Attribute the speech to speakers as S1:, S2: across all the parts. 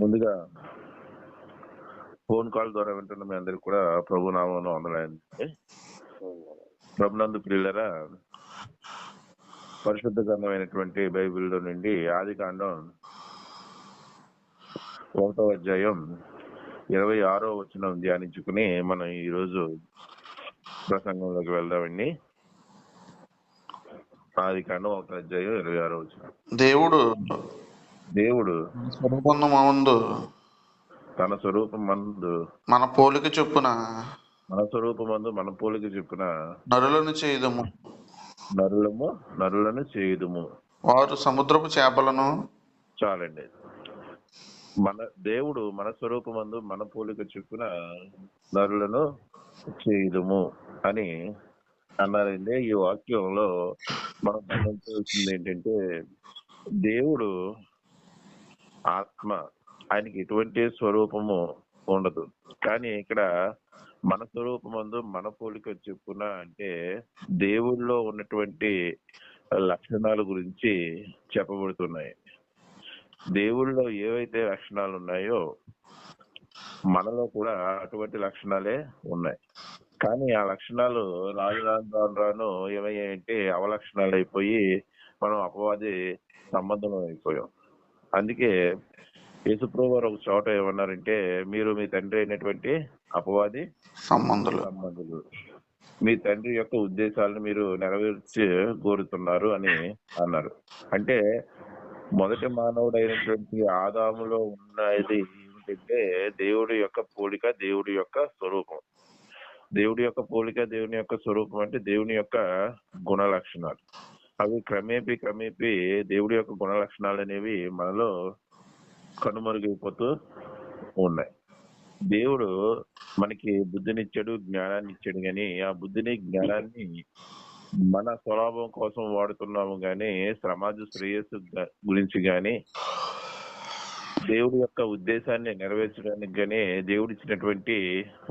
S1: ముందుగా phone call ద్వారా వింటున్న మీ అందరికి కూడా ప్రభు నామం వందలండి ప్రభునందు ప్రియులరా పరిశుద్ధ గ్రంథమైనటువంటి బైబిల్లో నుండి ఆది కాండం ఒకటో అధ్యాయం ఇరవై ఆరో వచనం ధ్యానించుకుని మనం ఈ రోజు ప్రసంగంలోకి వెళ్దామండి. ఆది కాండం ఒకటో అధ్యాయం ఇరవై ఆరో వచనం.
S2: దేవుడు
S1: దేవుడు
S2: స్వరూపందు
S1: తన స్వరూపం మందు
S2: మన పోలిక చొప్పున
S1: మన స్వరూపమందు మన పోలిక చెప్పిన
S2: నరులను చేయుదము.
S1: నరులము నరులను చేయుదుము.
S2: వారు సముద్రపు చేపలను
S1: చాలండి. మన దేవుడు మన స్వరూపమందు మన పోలిక చొప్పున నరులను చేయుదుము అని అన్నారండి. ఈ వాక్యంలో మనం గమనించాల్సింది ఏంటంటే దేవుడు ఆత్మ ఆయనకి ఎటువంటి స్వరూపము ఉండదు. కానీ ఇక్కడ మన స్వరూపమందు మన పోలిక చెప్పున అంటే దేవుళ్ళలో ఉన్నటువంటి లక్షణాల గురించి చెప్పబడుతున్నాయి. దేవుళ్ళలో ఏవైతే లక్షణాలు ఉన్నాయో మనలో కూడా అటువంటి లక్షణాలే ఉన్నాయి. కానీ ఆ లక్షణాలు రాను రాను రాను రాను ఏమయ్యాయంటే అవలక్షణాలు అయిపోయి మనం అపవాది సంబంధం అయిపోయాం. అందుకే యేసుప్రభు వారు ఒక చోట ఏమన్నారంటే మీరు మీ తండ్రి అయినటువంటి అపవాది
S2: సంబంధులు.
S1: సంబంధులు. మీ తండ్రి యొక్క ఉద్దేశాలను మీరు నెరవేర్చి కోరుతున్నారు అని అన్నారు. అంటే మొదటి మానవుడైనటువంటి ఆదాములో ఉన్నది ఏమిటంటే దేవుడి యొక్క పోలిక దేవుడి యొక్క స్వరూపం. దేవుడి యొక్క పోలిక దేవుని యొక్క స్వరూపం అంటే దేవుని యొక్క గుణ లక్షణాలు అవి క్రమేపీ క్రమేపీ దేవుడి యొక్క గుణ లక్షణాలు అనేవి మనలో కనుమరుగైపోతూ ఉన్నాయి. దేవుడు మనకి బుద్ధినిచ్చాడు జ్ఞానాన్ని ఇచ్చాడు కానీ ఆ బుద్ధిని జ్ఞానాన్ని మన స్వలాభం కోసం వాడుతున్నాము గాని సమాజ శ్రేయస్సు గురించి గాని దేవుడి యొక్క ఉద్దేశాన్ని నెరవేర్చడానికి కానీ దేవుడిచ్చినటువంటి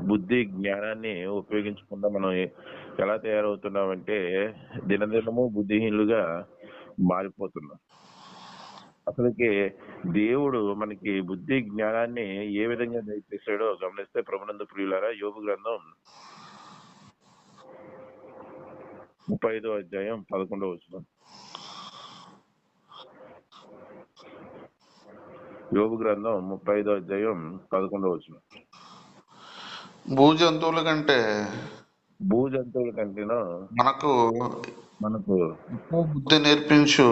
S1: బుద్ధి జ్ఞానాన్ని ఉపయోగించకుండా మనం ఎలా తయారవుతున్నామంటే దినదినము బుద్ధిహీనులుగా మారిపోతున్నాం అసలుకి దేవుడు మనకి బుద్ధి జ్ఞానాన్ని ఏ విధంగా దయచేశాడో గమనిస్తే ప్రభునంద ప్రియులారా యోగు గ్రంథం ముప్పై ఐదో అధ్యాయం పదకొండవ వచ్చిన యోగు గ్రంథం ముప్పై ఐదో అధ్యాయం పదకొండవ వచ్చిన
S2: భూ జంతువుల కంటే
S1: భూ జంతువుల కంటేనో
S2: మనకు
S1: మనకు
S2: ఎక్కువ బుద్ధి నేర్పించు.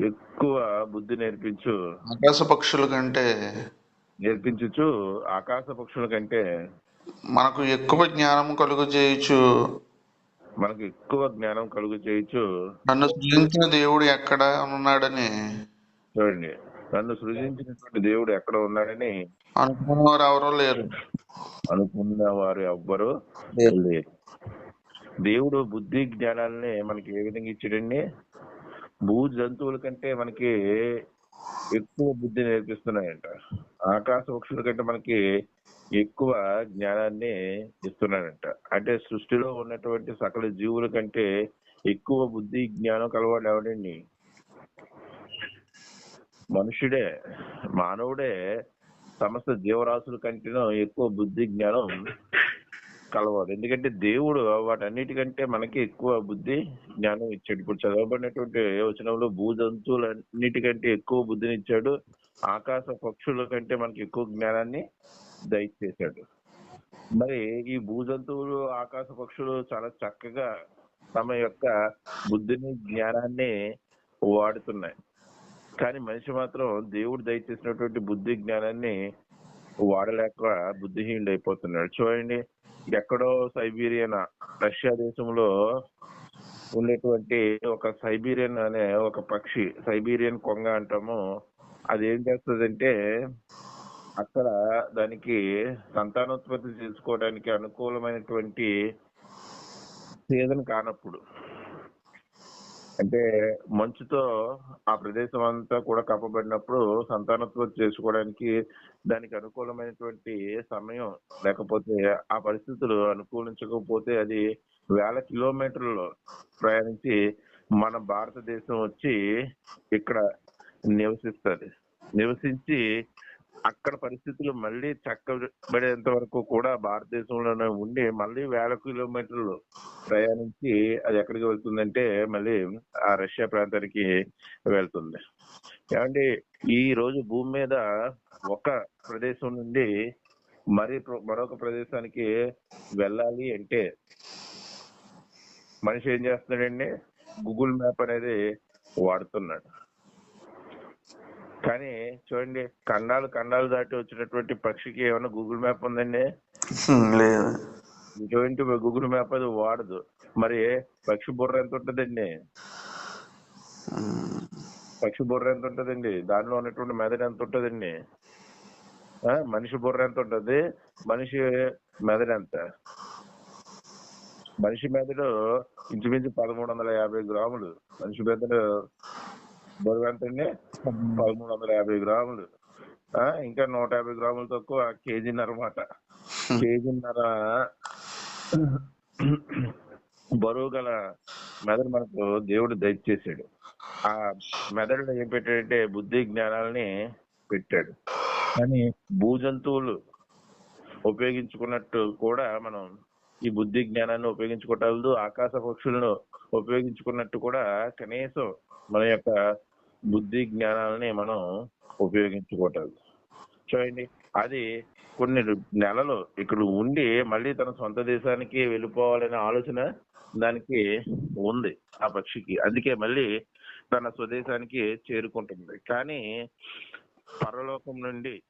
S1: ఎక్కువ బుద్ధి నేర్పించు.
S2: ఆకాశ పక్షుల కంటే
S1: నేర్పించుచు ఆకాశ పక్షుల కంటే
S2: మనకు ఎక్కువ జ్ఞానం కలుగు చేయొచ్చు
S1: మనకు ఎక్కువ జ్ఞానం కలుగు చేయొచ్చు
S2: నన్ను సృజించిన దేవుడు ఎక్కడ ఉన్నాడని.
S1: చూడండి. నన్ను సృజించినటువంటి దేవుడు ఎక్కడ ఉన్నాడని
S2: అనుకున్నవారు ఎవరో లేరు.
S1: అనుకున్న వారు ఎవ్వరు
S2: లేరు.
S1: లేరు. దేవుడు బుద్ధి జ్ఞానాలని మనకి ఏ విధంగా ఇచ్చాడండి? భూ జంతువుల కంటే మనకి ఎక్కువ బుద్ధి నేర్పిస్తున్నాయంట. ఆకాశ పక్షుల కంటే మనకి ఎక్కువ జ్ఞానాన్ని ఇస్తున్నాడంట. అంటే సృష్టిలో ఉన్నటువంటి సకల జీవుల కంటే ఎక్కువ బుద్ధి జ్ఞానం కలవాడు ఎవడండి? మనుషుడే మానవుడే సమస్త జీవరాశుల కంటేనూ ఎక్కువ బుద్ధి జ్ఞానం కలవాడు. ఎందుకంటే దేవుడు వాటన్నిటికంటే మనకి ఎక్కువ బుద్ధి జ్ఞానం ఇచ్చాడు. ఇప్పుడు చదవబడినటువంటి వచనంలో భూజంతువులన్నిటికంటే ఎక్కువ బుద్ధిని ఇచ్చాడు ఆకాశ పక్షుల కంటే మనకి ఎక్కువ జ్ఞానాన్ని దయచేశాడు. మరి ఈ భూజంతువులు ఆకాశ పక్షులు చాలా చక్కగా తమ యొక్క బుద్ధిని జ్ఞానాన్ని వాడుతున్నాయి. కానీ మనిషి మాత్రం దేవుడు దయచేసినటువంటి బుద్ధి జ్ఞానాన్ని వాడలేక బుద్ధిహీనుడు అయిపోతున్నాడు చూడండి ఎక్కడో సైబీరియన్ రష్యా దేశంలో ఉండేటువంటి ఒక సైబీరియన్ అనే ఒక పక్షి సైబీరియన్ కొంగ అంటాము. అది ఏం చేస్తుందంటే అక్కడ దానికి సంతానోత్పత్తి చేసుకోవడానికి అనుకూలమైనటువంటి సీజన్ కానప్పుడు అంటే మంచుతో ఆ ప్రదేశం అంతా కూడా కప్పబడినప్పుడు సంతానోత్పత్తి చేసుకోవడానికి దానికి అనుకూలమైనటువంటి సమయం లేకపోతే ఆ పరిస్థితులు అనుకూలించకపోతే అది వేల కిలోమీటర్లు ప్రయాణించి మన భారతదేశం వచ్చి ఇక్కడ నివసిస్తుంది. నివసించి అక్కడ పరిస్థితులు మళ్ళీ చక్కబడేంత వరకు కూడా భారతదేశంలోనే ఉండి మళ్ళీ వేల కిలోమీటర్లు ప్రయాణించి అది ఎక్కడికి వెళ్తుందంటే మళ్ళీ ఆ రష్యా ప్రాంతానికి వెళ్తుంది. ఏమంటే ఈ రోజు భూమి మీద ఒక ప్రదేశం నుండి మరి ప్ర- మరొక ప్రదేశానికి వెళ్ళాలి అంటే మనిషి ఏం చేస్తున్నాడండి? గూగుల్ మ్యాప్ అనేది వాడుతున్నాడు. కానీ చూడండి ఖండాలు ఖండాలు దాటి వచ్చినటువంటి పక్షికి ఏమైనా గూగుల్ మ్యాప్ ఉందండి?
S2: లేదు.
S1: ఇటువంటి గూగుల్ మ్యాప్ అది వాడదు. మరి పక్షి బుర్ర ఎంత ఉంటుందండి? పక్షి బుర్ర ఎంత ఉంటుందండి? దానిలో ఉన్నటువంటి మెదడు ఎంత ఉంటుందండి? మనిషి బుర్ర ఎంత ఉంటది? మనిషి మెదడు ఎంత? మనిషి మెదడు ఇంచుమించు పదమూడు వందల యాభై గ్రాములు. మనిషి మెదడు బరువు ఎంత అండి పదమూడు. వందల యాభై గ్రాములు. ఆ, ఇంకా నూట యాభై గ్రాములు తక్కువ కేజీన్నర మాట. కేజీన్నర బరువు గల మెదడు మనకు దేవుడు దయచేసాడు ఆ మెదడులో ఏం పెట్టాడంటే బుద్ధి జ్ఞానాలని పెట్టాడు. కానీ భూజంతువులు ఉపయోగించుకున్నట్టు కూడా మనం ఈ బుద్ధి జ్ఞానాన్ని ఉపయోగించుకోవటం ఆకాశ పక్షులను ఉపయోగించుకున్నట్టు కూడా కనీసం మన యొక్క బుద్ధి జ్ఞానాలని మనం ఉపయోగించుకోవటం చూడండి అది కొన్ని నెలలు ఇక్కడ ఉండి మళ్ళీ తన సొంత దేశానికి వెళ్ళిపోవాలనే ఆలోచన దానికి ఉంది ఆ పక్షికి. అందుకే మళ్ళీ తన స్వదేశానికి చేరుకుంటుంది. కానీ పరలోకం నుండి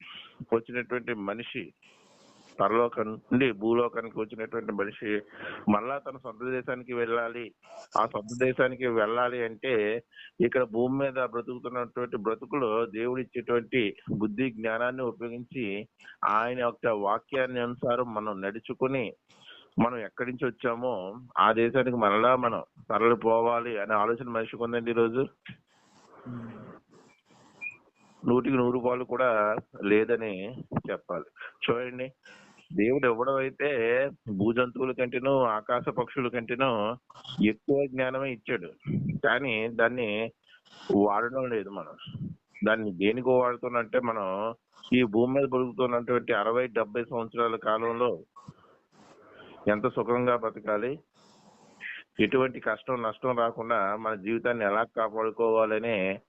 S1: వచ్చినటువంటి మనిషి పరలోకం నుండి భూలోకానికి వచ్చినటువంటి మనిషి మళ్ళా తన సొంత దేశానికి వెళ్ళాలి. ఆ సొంత దేశానికి వెళ్ళాలి అంటే ఇక్కడ భూమి మీద బ్రతుకుతున్నటువంటి బ్రతుకులో దేవుడు ఇచ్చేటువంటి బుద్ధి జ్ఞానాన్ని ఉపయోగించి ఆయన యొక్క వాక్యాన్ని అనుసారం మనం నడుచుకుని మనం ఎక్కడి నుంచి వచ్చామో ఆ దేశానికి మరలా మనం తరలిపోవాలి అనే ఆలోచన మనిషికి ఉందండి ఈరోజు? నూటికి నూరు పాలు కూడా లేదని చెప్పాలి. చూడండి. దేవుడు ఇవ్వడం అయితే భూజంతువుల కంటేనూ ఆకాశ పక్షుల కంటేనూ ఎక్కువ జ్ఞానమే ఇచ్చాడు. కానీ దాన్ని వాడడం లేదు మనం. దాన్ని దేనికో వాడుతున్నంటే మనం ఈ భూమి మీద బతుకుతున్నటువంటి అరవై డెబ్బై సంవత్సరాల కాలంలో ఎంత సుఖంగా బతకాలి? ఎటువంటి కష్టం నష్టం రాకుండా మన జీవితాన్ని ఎలా కాపాడుకోవాలనే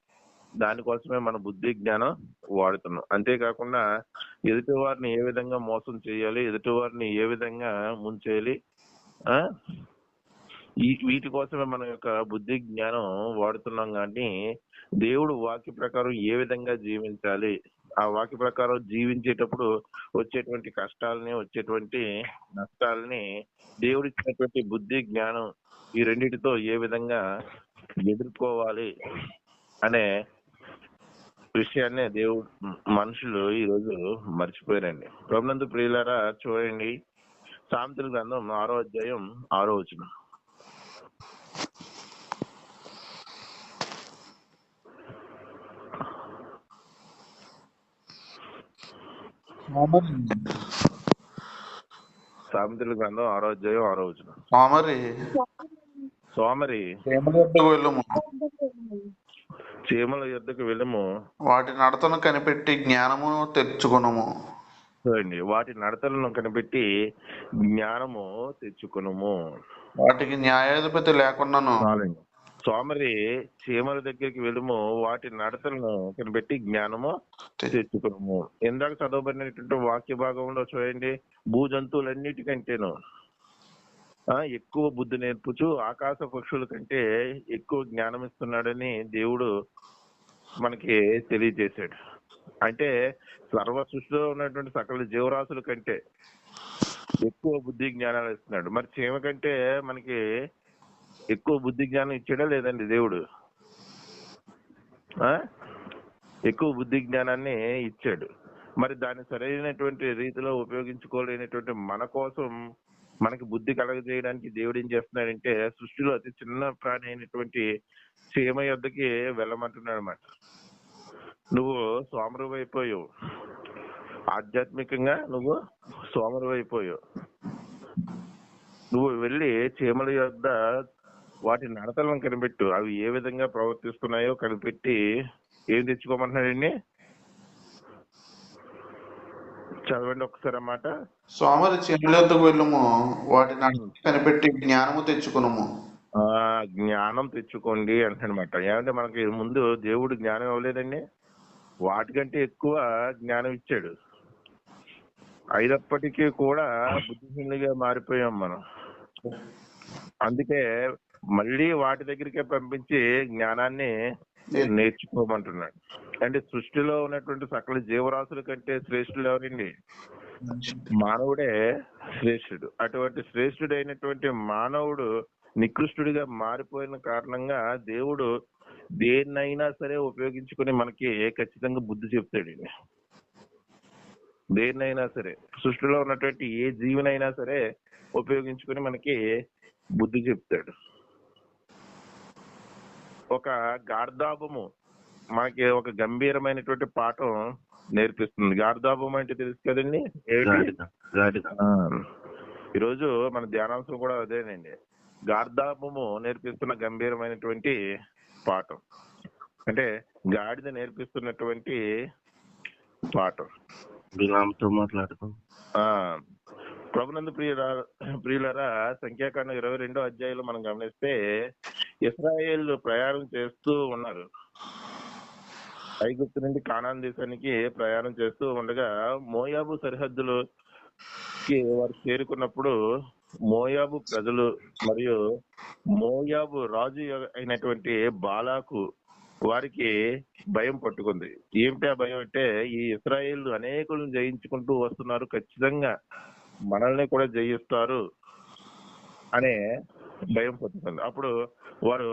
S1: దానికోసమే మన బుద్ధి జ్ఞానం వాడుతున్నాం. అంతేకాకుండా ఎదుటి వారిని ఏ విధంగా మోసం చేయాలి ఎదుటి వారిని ఏ విధంగా ముంచేయాలి ఆ? ఈ వీటి కోసమే మన యొక్క బుద్ధి జ్ఞానం వాడుతున్నాం కానీ దేవుడు వాక్య ప్రకారం ఏ విధంగా జీవించాలి? ఆ వాక్య ప్రకారం జీవించేటప్పుడు వచ్చేటువంటి కష్టాలని వచ్చేటువంటి నష్టాలని దేవుడు ఇచ్చినటువంటి బుద్ధి జ్ఞానం ఈ రెండిటితో ఏ విధంగా ఎదుర్కోవాలి అనే విషయాన్ని దేవుడు మనుషులు ఈ రోజు మర్చిపోయారండి. ప్రభునందు ప్రియులారా చూడండి. సామెతల గ్రంథం ఆరో అధ్యాయం ఆరో వచనం.
S2: సోమరి.
S1: సామెతల గ్రంథం ఆరో అధ్యాయం ఆరో వచనం.
S2: సోమరి.
S1: సోమరి.
S2: వెళ్ళుము.
S1: చీమల యుద్ధకు వెళ్ళము.
S2: వాటి నడతను కనిపెట్టి జ్ఞానము తెచ్చుకొనుము.
S1: చూడండి వాటి నడతలను కనిపెట్టి జ్ఞానము తెచ్చుకొనుము.
S2: వాటికి న్యాయాధిపతి లేకున్నాను.
S1: సోమరి చీమల దగ్గరికి వెళ్ళము వాటి నడతలను కనిపెట్టి జ్ఞానము తెచ్చుకున్నాము ఇందాక చదవబడినటువంటి వాక్య భాగంలో చూడండి భూజంతువులన్నిటికంటేను ఆ, ఎక్కువ బుద్ధి నేర్పుచు ఆకాశ పక్షుల కంటే ఎక్కువ జ్ఞానం ఇస్తున్నాడని దేవుడు మనకి తెలియజేశాడు. అంటే సర్వ సృష్టిలో ఉన్నటువంటి సకల జీవరాశుల కంటే ఎక్కువ బుద్ధి జ్ఞానాలు ఇస్తున్నాడు. మరి చీమ కంటే మనకి ఎక్కువ బుద్ధి జ్ఞానం ఇచ్చాడా లేదండి దేవుడు? ఆ? ఎక్కువ బుద్ధి జ్ఞానాన్ని ఇచ్చాడు. మరి దాన్ని సరైనటువంటి రీతిలో ఉపయోగించుకోలేనటువంటి మన కోసం మనకి బుద్ధి కలగజేయడానికి దేవుడు ఏం చేస్తున్నాడంటే సృష్టిలో అతి చిన్న ప్రాణి అయినటువంటి చీమ యొద్దకి వెళ్ళమంటున్నాడు అనమాట నువ్వు సోమరువు అయిపోయావు ఆధ్యాత్మికంగా నువ్వు సోమరువు అయిపోయావు నువ్వు వెళ్ళి చీమల యొద్ద వాటి నడతలను కనిపెట్టు. అవి ఏ విధంగా ప్రవర్తిస్తున్నాయో కనిపెట్టి ఏం తెచ్చుకోమంటున్నాడండి? చదవండి ఒకసారి అన్నమాట
S2: సోమరి చేనులెద్దకు వెళ్ళుము. వాటిని కనిపెట్టి జ్ఞానము తెచ్చుకునుము.
S1: ఆ జ్ఞానం తెచ్చుకోండి అంటాడనమాట ఏమంటే మనకి ముందు దేవుడు జ్ఞానం ఇవ్వలేదండి. వాటికంటే ఎక్కువ జ్ఞానం ఇచ్చాడు. అయినప్పటికీ కూడా బుద్ధిహీనులుగా మారిపోయాం మనం. అందుకే మళ్ళీ వాటి దగ్గరికే పంపించి జ్ఞానాన్ని నేర్చుకోమంటున్నాడు. అంటే సృష్టిలో ఉన్నటువంటి సకల జీవరాశుల కంటే శ్రేష్ఠులు ఎవరండి? మానవుడే శ్రేష్ఠుడు. అటువంటి శ్రేష్ఠుడైనటువంటి మానవుడు నికృష్టుడిగా మారిపోయిన కారణంగా దేవుడు దేన్నైనా సరే ఉపయోగించుకుని మనకి ఖచ్చితంగా బుద్ధి చెప్తాడు దేన్నైనా సరే సృష్టిలో ఉన్నటువంటి ఏ జీవినైనా సరే ఉపయోగించుకుని మనకి బుద్ధి చెప్తాడు. ఒక గార్ధాబము మనకి ఒక గంభీరమైనటువంటి పాఠం నేర్పిస్తుంది. గార్ధాబం అంటే తెలుసు కదండి? ఈరోజు మన ధ్యానాంశం కూడా అదేనండి. గార్ధాపము నేర్పిస్తున్న గంభీరమైనటువంటి పాఠం. అంటే గాడిద నేర్పిస్తున్నటువంటి పాఠం.
S3: మాట్లాడుతాం
S1: ఆ ప్రభునందు ప్రియుల ప్రియులరా సంఖ్యాకాండం ఇరవై రెండో అధ్యాయంలో మనం గమనిస్తే ఇస్రాయేల్ ప్రయాణం చేస్తూ ఉన్నారు. ఐగుప్తు నుండి కానాన్ దేశానికి ప్రయాణం చేస్తూ ఉండగా మోయాబు సరిహద్దులుకి వారు చేరుకున్నప్పుడు మోయాబు ప్రజలు మరియు మోయాబు రాజు అయినటువంటి బాలాకు వారికి భయం పట్టుకుంది. ఏమిటి ఆ భయం అంటే ఈ ఇస్రాయేల్ అనేకులను జయించుకుంటూ వస్తున్నారు. ఖచ్చితంగా మనల్ని కూడా జయిస్తారు అనే భయం పట్టుకుంది అప్పుడు వారు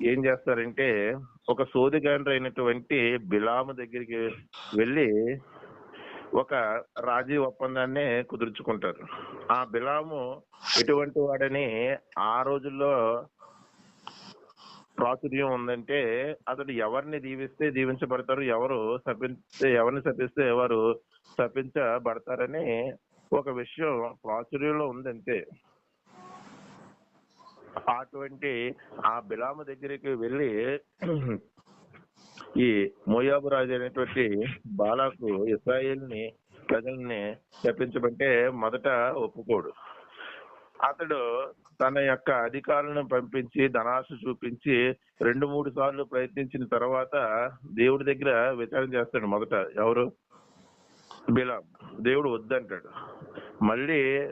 S1: ఏం చేస్తారంటే ఒక సోదిగాండ్ర అయినటువంటి బిలాము దగ్గరికి వెళ్ళి ఒక రాజీ ఒప్పందాన్ని కుదుర్చుకుంటారు. ఆ బిలాము ఎటువంటి వాడని ఆ రోజుల్లో ప్రాచుర్యం ఉందంటే అతడు ఎవరిని దీవిస్తే దీవించబడతారు ఎవరు శపిస్తే ఎవరిని శపిస్తే ఎవరు శపించబడతారని ఒక విషయం ప్రాచుర్యంలో ఉందంతే. అటువంటి ఆ బిలాము దగ్గరికి వెళ్ళి ఈ మోయాబు రాజు అనేటువంటి బాలాకు ఇస్రాయేల్ని ప్రజల్ని చెప్పించమంటే మొదట ఒప్పుకోడు. అతడు తన యొక్క అధికారులను పంపించి ధనాశ చూపించి రెండు మూడు సార్లు ప్రయత్నించిన తర్వాత దేవుడి దగ్గర విచారణ చేస్తాడు మొదట. ఎవరు? బిలాం దేవుడు వద్దంటాడు. మళ్ళీ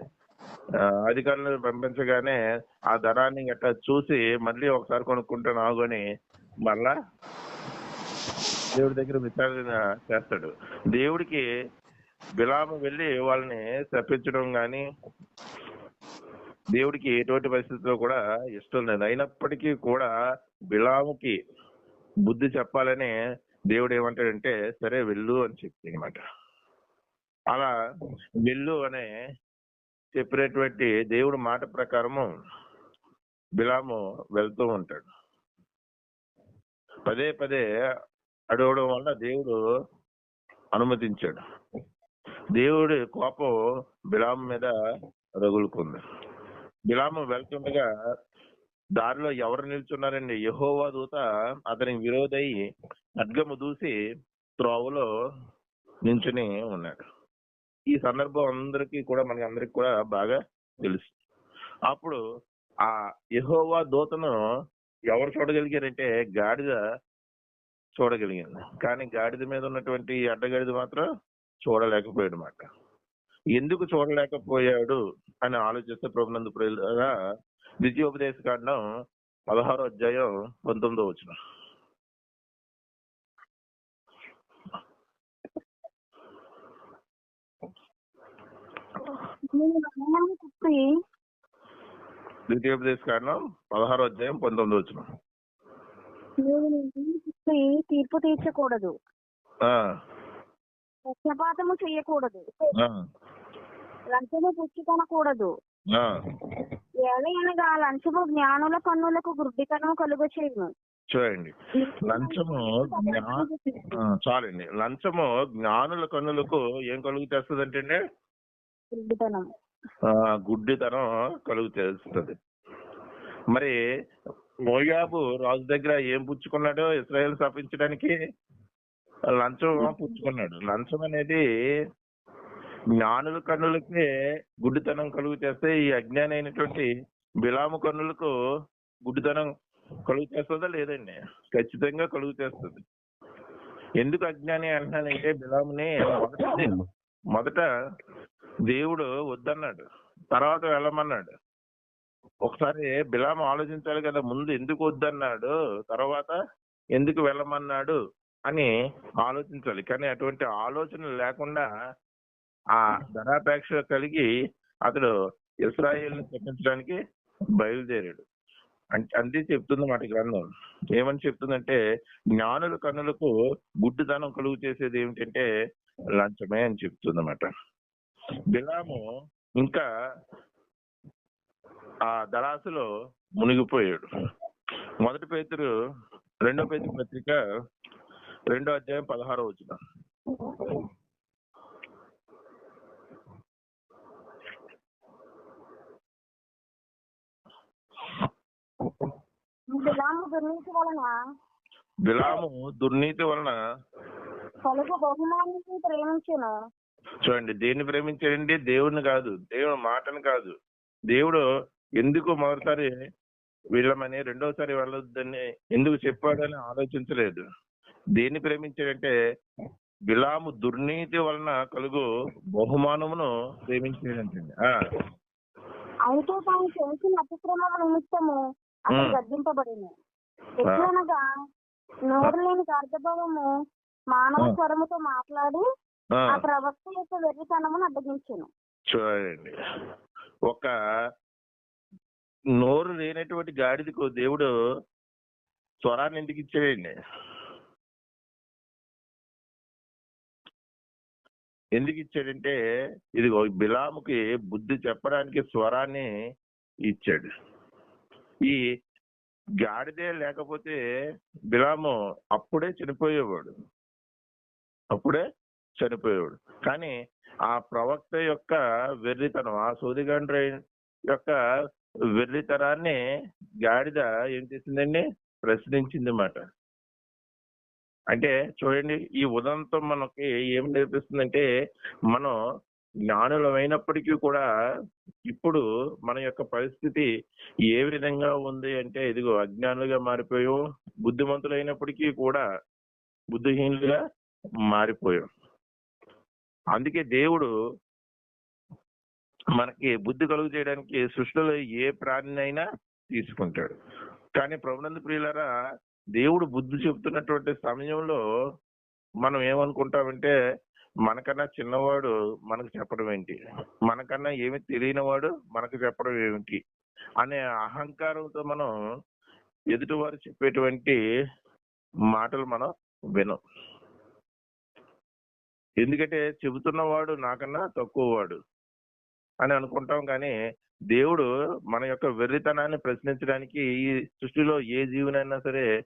S1: అధికారులను పంపించగానే ఆ ధనాన్ని గట్టా చూసి మళ్ళీ ఒకసారి కొనుక్కుంటాను ఆగుని మళ్ళా దేవుడి దగ్గర విచారణ చేస్తాడు. దేవుడికి బిలాము వెళ్ళి వాళ్ళని తప్పించడం గాని దేవుడికి ఎటువంటి పరిస్థితిలో కూడా ఇష్టం లేదు. అయినప్పటికీ కూడా బిలాముకి బుద్ధి చెప్పాలని దేవుడు ఏమంటాడంటే సరే వెళ్ళు అని చెప్తుంది అనమాట అలా వెళ్ళు అనే చెప్పినటువంటి దేవుడు మాట ప్రకారము బిలాము వెళ్తూ ఉంటాడు. పదే పదే అడగడం వల్ల దేవుడు అనుమతించాడు. దేవుడి కోపం బిలాము మీద రగులుకుంది. బిలాము వెళ్తుండగా దారిలో ఎవరు నిల్చున్నారండి? యహోవా దూత అతనికి విరోధై ఖడ్గము దూసి త్రోవలో నించుని ఉన్నాడు. ఈ సందర్భం అందరికీ కూడా మనకి అందరికి కూడా బాగా తెలుసు. అప్పుడు ఆ యహోవా దూతను ఎవరు చూడగలిగారంటే గాడిద చూడగలిగింది. కానీ గాడిద మీద ఉన్నటువంటి అడ్డగాడిద మాత్రం చూడలేకపోయాడు మాట ఎందుకు చూడలేకపోయాడు అని ఆలోచిస్తే ప్రభునందు ప్రియులారా ద్వితీయోపదేశ కాండం పదహారో అధ్యాయం పంతొమ్మిదో వచ్చిన ద్వితీయోపదేశ కాండం పదహారో అధ్యాయం పంతొమ్మిదో వచ్చిన
S4: తీర్పు తీర్చకూడదు. పక్షపాతము చేయకూడదు లంచము పుచ్చుకొనకూడదు. ఏలయనగా లంచము జ్ఞానుల కన్నులకు గుడ్డితనం కలుగ చేయును
S1: చూడండి. లంచము చాలండి. లంచము జ్ఞానుల కన్నులకు ఏం కలుగు తెస్తుంది అంటే
S4: గుడ్డితనం.
S1: గుడ్డితనం కలుగు తెస్తుంది మరి మోయాబు రాజు దగ్గర ఏం పుచ్చుకున్నాడు ఇస్రాయేల్ స్థాపించడానికి? లంచం పుచ్చుకున్నాడు. లంచం అనేది జ్ఞానుల కన్నులకే గుడ్డితనం కలుగు చేస్తే ఈ అజ్ఞాని అయినటువంటి బిలాము కన్నులకు గుడ్డితనం కలుగు చేస్తుందా లేదండి? ఖచ్చితంగా కలుగు చేస్తుంది. ఎందుకు అజ్ఞాని అంటున్నానంటే బిలాముని మొదట మొదట దేవుడు వద్దన్నాడు. తర్వాత వెళ్ళమన్నాడు. ఒకసారి బిలాం ఆలోచించాలి కదా ముందు ఎందుకు వద్దన్నాడు తర్వాత ఎందుకు వెళ్ళమన్నాడు అని ఆలోచించాలి. కానీ అటువంటి ఆలోచన లేకుండా ఆ ధనాపేక్ష కలిగి అతడు ఇస్రాయిల్ని తప్పించడానికి బయలుదేరాడు. అంటే అంతే చెప్తుంది మాట గ్రంథం. ఏమని చెప్తుందంటే జ్ఞానుల కన్నులకు గుడ్డుదనం కలుగు చేసేది ఏమిటంటే లంచమే అని చెప్తుంది అన్నమాట బిలాము ఇంకా ఆ దళాసులో మునిగిపోయాడు. మొదటి పేతురు రెండో పేతురు పత్రిక రెండో అధ్యాయం పదహారో వచ్చిన
S4: బిలాము దుర్నీతి వలన
S1: బిలాము దుర్నీతి వలన
S4: కలుగు ప్రేమించును.
S1: చూడండి దేన్ని ప్రేమించాడండి? దేవుడిని కాదు. దేవుని మాటను కాదు. దేవుడు ఎందుకు మొదటిసారి వెళ్ళమని రెండోసారి వెళ్ళొద్దని ఎందుకు చెప్పాడని ఆలోచించలేదు. దేన్ని ప్రేమించాడంటే బిలాము దుర్నీతి వలన కలుగు బహుమానమును ప్రేమించాడంటండి. ఆ,
S4: అయితే తాను చేసిన అతిక్రమం నిమిత్తము అతను ఎట్లనగా నోరు లేని గర్భభావము మానవ. స్వరముతో మాట్లాడి
S1: ఆ,
S4: ప్రవక్త యొక్క వెర్రితనమును అడ్డగించెను
S1: చూడండి. ఒక నోరు లేనటువంటి గాడిదకు దేవుడు స్వరాన్ని ఎందుకు ఇచ్చాడండి? ఎందుకు ఇచ్చాడంటే ఇది బిలాముకి బుద్ధి చెప్పడానికి స్వరాన్ని ఇచ్చాడు. ఈ గాడిదే లేకపోతే బిలాము అప్పుడే చనిపోయేవాడు. అప్పుడే చనిపోయాడు కానీ ఆ ప్రవక్త యొక్క వెర్రితనం ఆ సోదిగండ్ర యొక్క వెర్రితనాన్ని గాడిద ఏం చేసిందండి? ప్రశ్నించింది మాట అంటే చూడండి ఈ ఉదంతం మనకి ఏం నేర్పిస్తుందంటే మనం జ్ఞానులమైనప్పటికీ కూడా ఇప్పుడు మన యొక్క పరిస్థితి ఏ విధంగా ఉంది అంటే ఇదిగో అజ్ఞానులుగా మారిపోయాం బుద్ధిమంతులైనప్పటికీ కూడా బుద్ధిహీనులుగా మారిపోయాం. అందుకే దేవుడు మనకి బుద్ధి కలుగు చేయడానికి సృష్టిలో ఏ ప్రాణినైనా తీసుకుంటాడు. కానీ ప్రభునంద ప్రియులరా దేవుడు బుద్ధి చెప్తున్నటువంటి సమయంలో మనం ఏమనుకుంటామంటే మనకన్నా చిన్నవాడు మనకు చెప్పడం ఏంటి? మనకన్నా ఏమి తెలియనివాడు మనకు చెప్పడం ఏమిటి? అనే అహంకారంతో మనం ఎదుటివారు చెప్పేటువంటి మాటలు మనం వినం ఎందుకంటే చెబుతున్నవాడు నాకన్నా తక్కువ వాడు అని అనుకుంటాం కానీ దేవుడు మన యొక్క వెర్రితనాన్ని ప్రశ్నించడానికి ఈ సృష్టిలో ఏ జీవునైనా సరే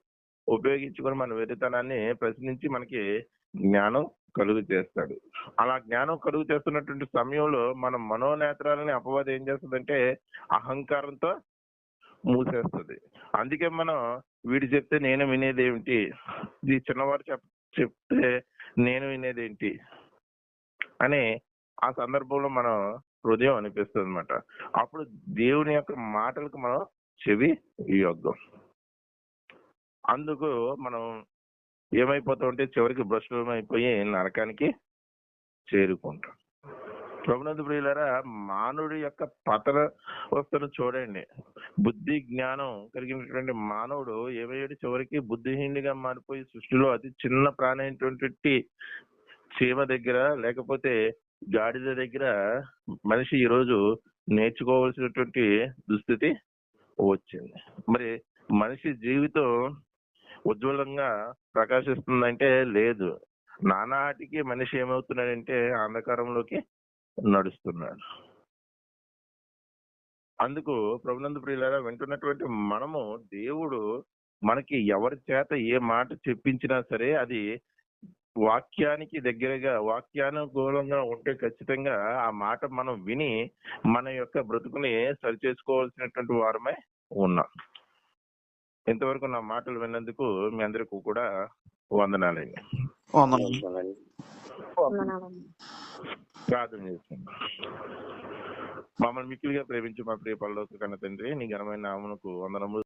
S1: ఉపయోగించుకొని మన వెర్రితనాన్ని ప్రశ్నించి మనకి జ్ఞానం కలుగు చేస్తాడు. అలా జ్ఞానం కలుగు చేస్తున్నటువంటి సమయంలో మన మనోనేత్రాలని అపవాదం ఏం చేస్తుందంటే అహంకారంతో మూసేస్తుంది. అందుకే మనం వీడు చెప్తే నేను వినేది ఏమిటి? ఇది చిన్నవారు చెప్ చెప్తే నేను వినేదేంటి? అని ఆ సందర్భంలో మనం హృదయం అనిపిస్తుంది అనమాట అప్పుడు దేవుని యొక్క మాటలకు మనం చెవి యోగ్యం అందుకు మనం ఏమైపోతాం అంటే చివరికి భ్రష్టులం అయిపోయి నరకానికి చేరుకుంటాం. ప్రభునందు ప్రియులరా మానవుడి యొక్క పతన వస్తును చూడండి. బుద్ధి జ్ఞానం కలిగినటువంటి మానవుడు ఏమయ్యాడు చివరికి బుద్ధిహీనుడిగా మారిపోయి సృష్టిలో అతి చిన్న ప్రాణి అయినటువంటి చీమ దగ్గర లేకపోతే గాడిద దగ్గర మనిషి ఈ రోజు నేర్చుకోవాల్సినటువంటి దుస్థితి వచ్చింది. మరి మనిషి జీవితం ఉజ్వలంగా ప్రకాశిస్తుందంటే లేదు. నానాటికి మనిషి ఏమవుతున్నాడంటే అంధకారంలోకి నడుస్తున్నాడు అందుకు ప్రభునందు ప్రియులారా వింటున్నటువంటి మనము దేవుడు మనకి ఎవరి చేత ఏ మాట చెప్పించినా సరే అది వాక్యానికి దగ్గరగా వాక్యానుకూలంగా ఉంటే ఖచ్చితంగా ఆ మాట మనం విని మన యొక్క బ్రతుకుని సరిచేసుకోవాల్సినటువంటి వారమే ఉన్నాం ఇంతవరకు నా మాటలు విన్నందుకు మీ అందరికీ కూడా వందనాలండి
S2: వందనాలు
S3: వందనాలు.
S4: వందనాలండి.
S1: ప్రార్థన మమ్మల్ని మిక్కిలిగా ప్రేమించి మా ప్రియ పరలోక కన్న తండ్రి నీ ఘనమైన నామమునకు వందనములు.